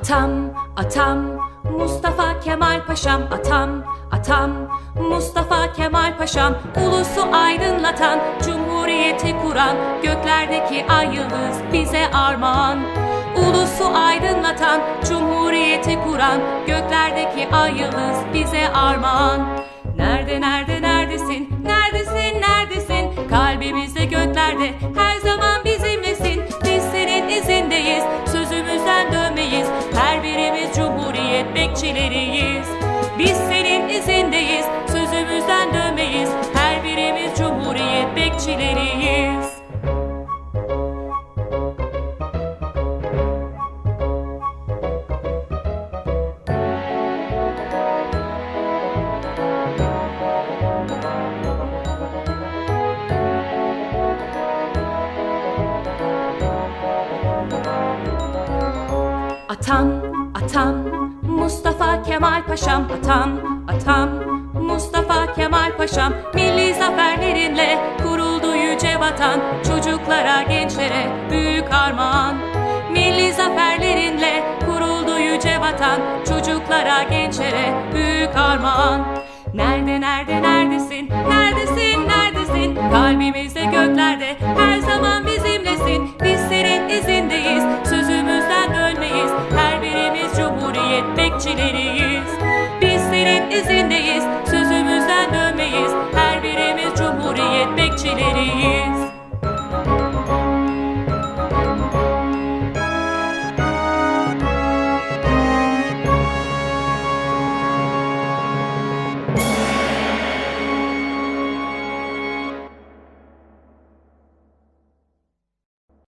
Atam, atam, Mustafa Kemal Paşam atam, atam, Mustafa Kemal Paşam ulusu aydınlatan, cumhuriyeti kuran, göklerdeki ay yıldız bize armağan. Ulusu aydınlatan, cumhuriyeti kuran, göklerdeki ay yıldız bize armağan. Cumhuriyet bekçileriyiz. Biz senin izindeyiz, sözümüzden dönmeyiz, her birimiz cumhuriyet bekçileriyiz. Atam, atam, Mustafa Kemal Paşam atam, atam, Mustafa Kemal Paşam. Milli zaferlerinle kuruldu yüce vatan. Çocuklara gençlere büyük armağan. Milli zaferlerinle kuruldu yüce vatan. Çocuklara gençlere büyük armağan. Nerede nerede neredesin? Neredesin neredesin? Kalbimizde gökler hep bekçileriyiz Biz izindeyiz.